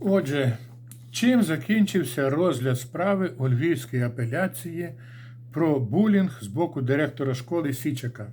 Отже, чим закінчився розгляд справи у Львівській апеляції про булінг з боку директора школи Січака?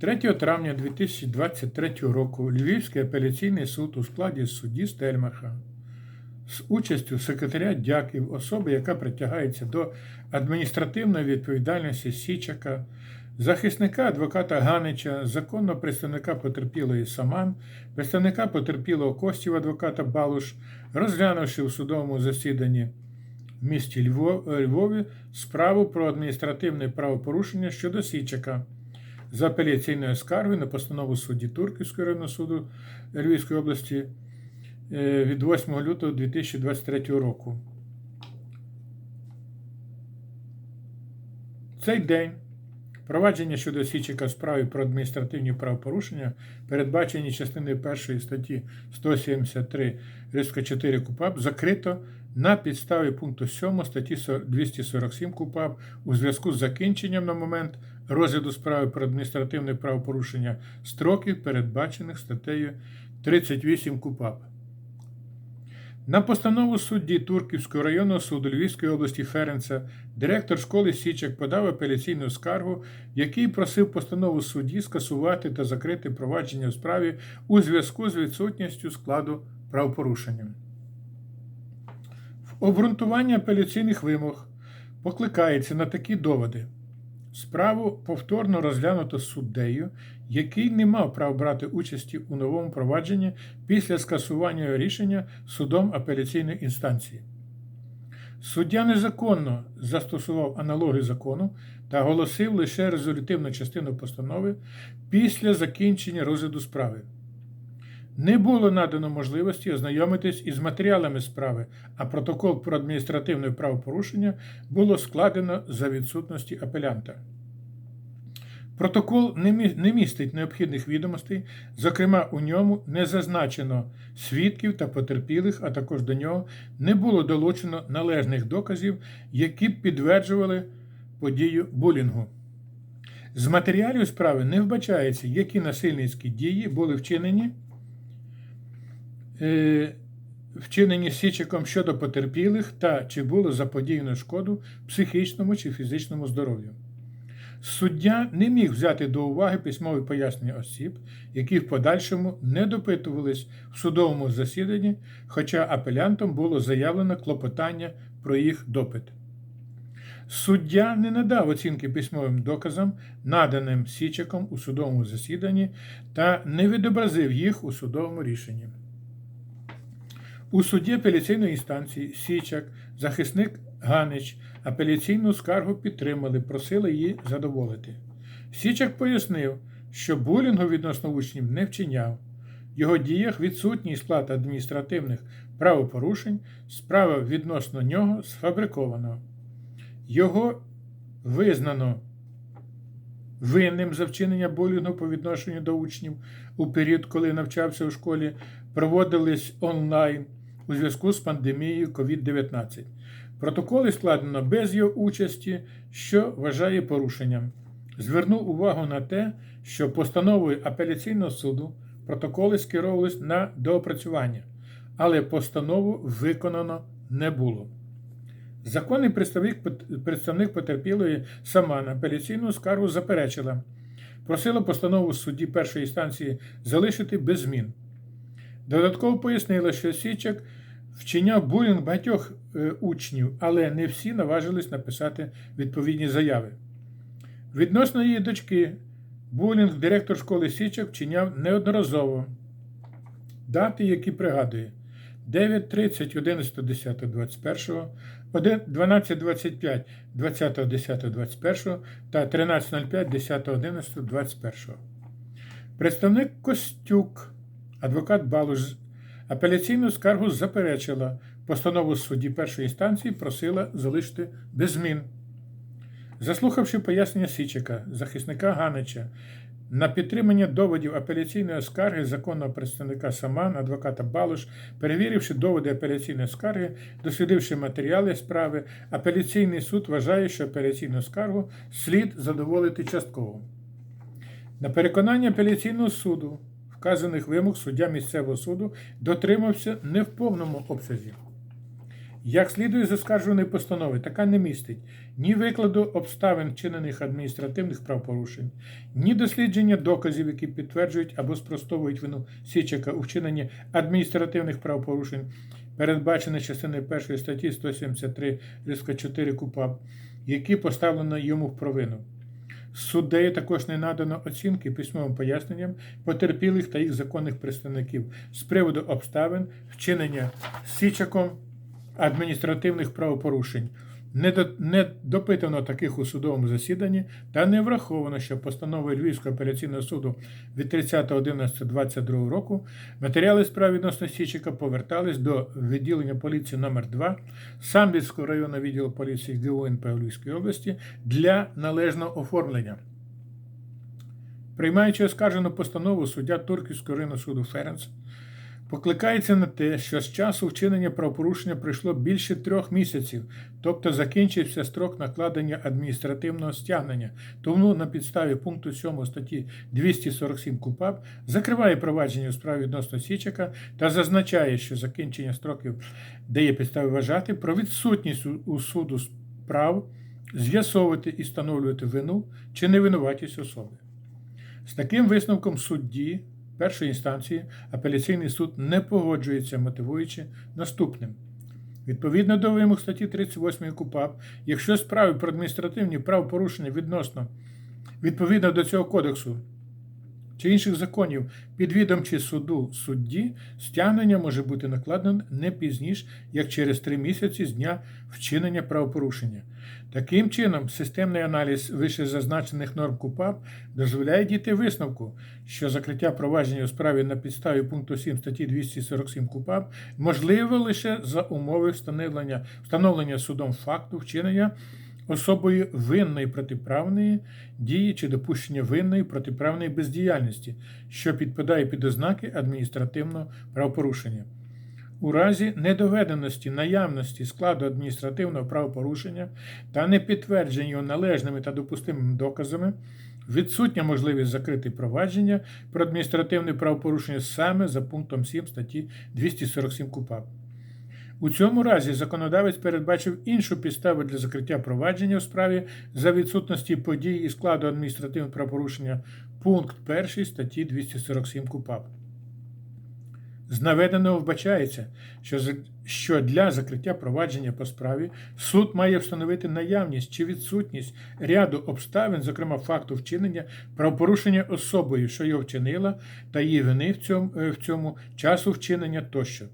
3 травня 2023 року Львівський апеляційний суд у складі судді Стельмаха з участю секретаря дяків, особи, яка притягається до адміністративної відповідальності Січака, захисника адвоката Ганича, законного представника потерпілої Саман, представника потерпілого Костів адвоката Балуш, розглянувши у судовому засіданні в місті Львові справу про адміністративне правопорушення щодо Січака за апеляційною скаргою на постанову судді Турківського районного суду Львівської області е, від 8 лютого 2023 року. Цей день провадження щодо Січика в справі про адміністративні правопорушення, передбачені частиною 1 статті 173 риска 4 КУПАП, закрито на підставі пункту 7 статті 247 КУПАП у зв'язку з закінченням на момент розгляду справи про адміністративне правопорушення строків, передбачених статтею 38 КУПАП. На постанову судді Турківського районного суду Львівської області Ференца директор школи Січак подав апеляційну скаргу, в якій просив постанову судді скасувати та закрити провадження у справі у зв'язку з відсутністю складу правопорушення. В обґрунтуванні апеляційних вимог покликається на такі доводи. Справу повторно розглянуто суддею, який не мав права брати участі у новому провадженні після скасування рішення судом апеляційної інстанції. Суддя незаконно застосував аналоги закону та оголосив лише резолютивну частину постанови після закінчення розгляду справи. Не було надано можливості ознайомитись із матеріалами справи, а протокол про адміністративне правопорушення було складено за відсутності апелянта. Протокол не містить необхідних відомостей, зокрема, у ньому не зазначено свідків та потерпілих, а також до нього не було долучено належних доказів, які б підтверджували подію булінгу. З матеріалів справи не вбачається, які насильницькі дії були вчинені вчинені Січиком щодо потерпілих та чи було заподіяно шкоду психічному чи фізичному здоров'ю. Суддя не міг взяти до уваги письмові пояснення осіб, які в подальшому не допитувались в судовому засіданні, хоча апелянтом було заявлено клопотання про їх допит. Суддя не надав оцінки письмовим доказам, наданим Січиком у судовому засіданні, та не відобразив їх у судовому рішенні. У суді апеляційної інстанції Січак, захисник Ганич, апеляційну скаргу підтримали, просили її задоволити. Січак пояснив, що булінгу відносно учнів не вчиняв. В його діях відсутній склад адміністративних правопорушень, справа відносно нього сфабриковано. Його визнано винним за вчинення булінгу по відношенню до учнів у період, коли навчався у школі, проводились онлайн у зв'язку з пандемією COVID-19. Протоколи складено без його участі, що вважає порушенням. Звернув увагу на те, що постановою апеляційного суду протоколи скеровувались на доопрацювання, але постанову виконано не було. Законний представник, представник потерпілої сама на апеляційну скаргу заперечила, просила постанову судді першої інстанції залишити без змін. Додатково пояснила, що Січак вчиняв булінг багатьох е, учнів, але не всі наважились написати відповідні заяви. Відносно її дочки, булінг директор школи Січак вчиняв неодноразово. Дати, які пригадує: 9.30, 11.10, 21, 12.25, 20.10, 21 та 13.05, 10.11, 21. Представник Костюк, адвокат Балуш, апеляційну скаргу заперечила. Постанову судді першої інстанції просила залишити без змін. Заслухавши пояснення Січика, захисника Ганича, на підтримання доводів апеляційної скарги законного представника Саман, адвоката Балуш, перевіривши доводи апеляційної скарги, дослідивши матеріали справи, апеляційний суд вважає, що апеляційну скаргу слід задоволити частково. На переконання апеляційного суду вказаних вимог суддя місцевого суду дотримався не в повному обсязі. Як слідує з постанови, така не містить ні викладу обставин вчинених адміністративних правопорушень, ні дослідження доказів, які підтверджують або спростовують вину Січака у вчиненні адміністративних правопорушень, передбачених частиною 1 статті 173 риска 4 КУПАП, які поставлено йому в провину. Суддею також не надано оцінки письмовим поясненням потерпілих та їх законних представників з приводу обставин вчинення Січаком адміністративних правопорушень. Не, допитано таких у судовому засіданні та не враховано, що постановою Львівського апеляційного суду від 30.11.22 року матеріали справ відносно Січика повертались до відділення поліції номер 2 Самбірського районного відділу поліції ГУНП Львівської області для належного оформлення. Приймаючи оскаржену постанову, суддя Турківського районного суду Ференц покликається на те, що з часу вчинення правопорушення пройшло більше трьох місяців, тобто закінчився строк накладення адміністративного стягнення. Тому на підставі пункту 7 статті 247 КУПАП закриває провадження у справі відносно Січака та зазначає, що закінчення строків дає підстави вважати про відсутність у суду справ з'ясовувати і встановлювати вину чи невинуватість особи. З таким висновком судді першої інстанції апеляційний суд не погоджується, мотивуючи наступним. Відповідно до вимог статті 38 КУПАП, якщо справи про адміністративні правопорушення відносно відповідно до цього кодексу чи інших законів підвідомчі суду судді, стягнення може бути накладено не пізніше, як через три місяці з дня вчинення правопорушення. Таким чином, системний аналіз вищезазначених норм КУПАП дозволяє дійти висновку, що закриття провадження у справі на підставі пункту 7 статті 247 КУПАП можливо лише за умови встановлення, встановлення судом факту вчинення особою винної протиправної дії чи допущення винної протиправної бездіяльності, що підпадає під ознаки адміністративного правопорушення. У разі недоведеності наявності складу адміністративного правопорушення та непідтвердження його належними та допустимими доказами, відсутня можливість закрити провадження про адміністративне правопорушення саме за пунктом 7 статті 247 КУПАП. У цьому разі законодавець передбачив іншу підставу для закриття провадження у справі за відсутності подій і складу адміністративного правопорушення пункт 1 статті 247 КУПАП. З наведеного вбачається, що, для закриття провадження по справі суд має встановити наявність чи відсутність ряду обставин, зокрема факту вчинення правопорушення особою, що його вчинила, та її вини в цьому, е, в цьому часу вчинення тощо.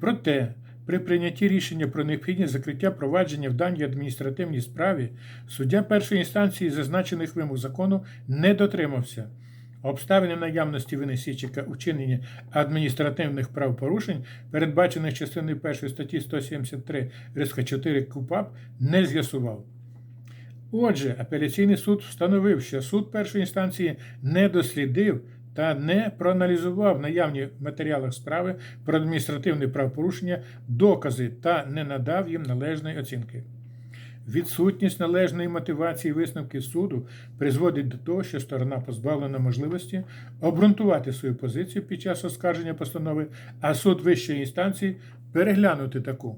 Проте, при прийнятті рішення про необхідність закриття провадження в даній адміністративній справі, суддя першої інстанції зазначених вимог закону не дотримався. Обставини наявності вини Січика у чиненні адміністративних правопорушень, передбачених частиною 1 статті 173 риска 4 КУПАП, не з'ясував. Отже, апеляційний суд встановив, що суд першої інстанції не дослідив та не проаналізував наявні в матеріалах справи про адміністративне правопорушення докази та не надав їм належної оцінки. Відсутність належної мотивації висновків суду призводить до того, що сторона позбавлена можливості обґрунтувати свою позицію під час оскарження постанови, а суд вищої інстанції переглянути таку.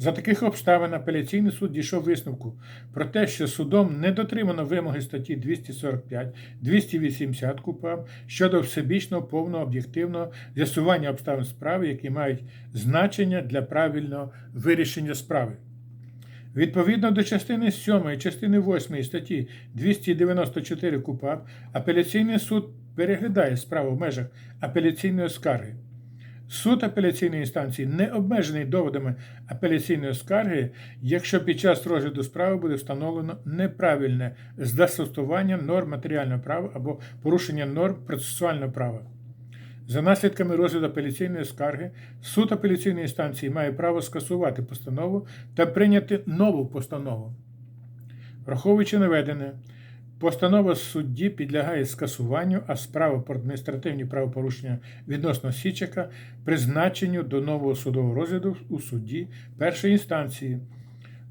За таких обставин апеляційний суд дійшов висновку про те, що судом не дотримано вимоги статті 245, 280 КУПАП щодо всебічного повного об'єктивного з'ясування обставин справи, які мають значення для правильного вирішення справи. Відповідно до частини 7 і частини 8 статті 294 КУПАП, апеляційний суд переглядає справу в межах апеляційної скарги. Суд апеляційної інстанції не обмежений доводами апеляційної скарги, якщо під час розгляду справи буде встановлено неправильне застосування норм матеріального права або порушення норм процесуального права. За наслідками розгляду апеляційної скарги, суд апеляційної інстанції має право скасувати постанову та прийняти нову постанову. Враховуючи наведене, постанова судді підлягає скасуванню, а справа про адміністративні правопорушення відносно Січака призначенню до нового судового розгляду у суді першої інстанції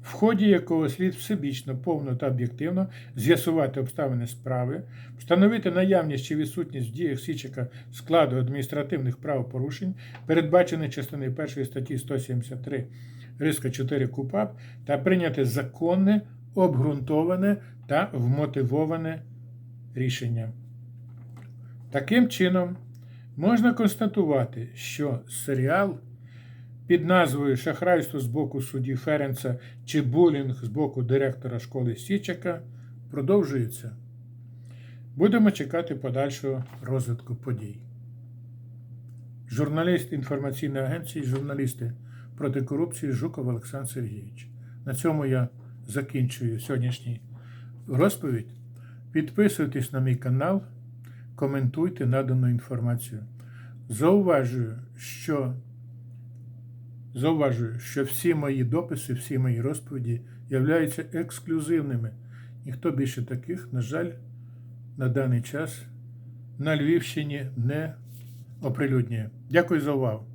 в ході якого слід всебічно, повно та об'єктивно з'ясувати обставини справи, встановити наявність чи відсутність в діях Січика складу адміністративних правопорушень, передбачених частиною 1 статті 173 риска 4 КУПАП, та прийняти законне, обґрунтоване та вмотивоване рішення. Таким чином, можна констатувати, що серіал під назвою Шахрайство з боку судді Ференца чи булінг з боку директора школи Січака продовжується. Будемо чекати подальшого розвитку подій. Журналіст інформаційної агенції, журналісти проти корупції Жуков Олександр Сергійович. На цьому я закінчую сьогоднішній розповідь. Підписуйтесь на мій канал, коментуйте надану інформацію. Зауважую, що Зауважую, що всі мої дописи, всі мої розповіді являються ексклюзивними. Ніхто більше таких, на жаль, на даний час на Львівщині не оприлюднює. Дякую за увагу.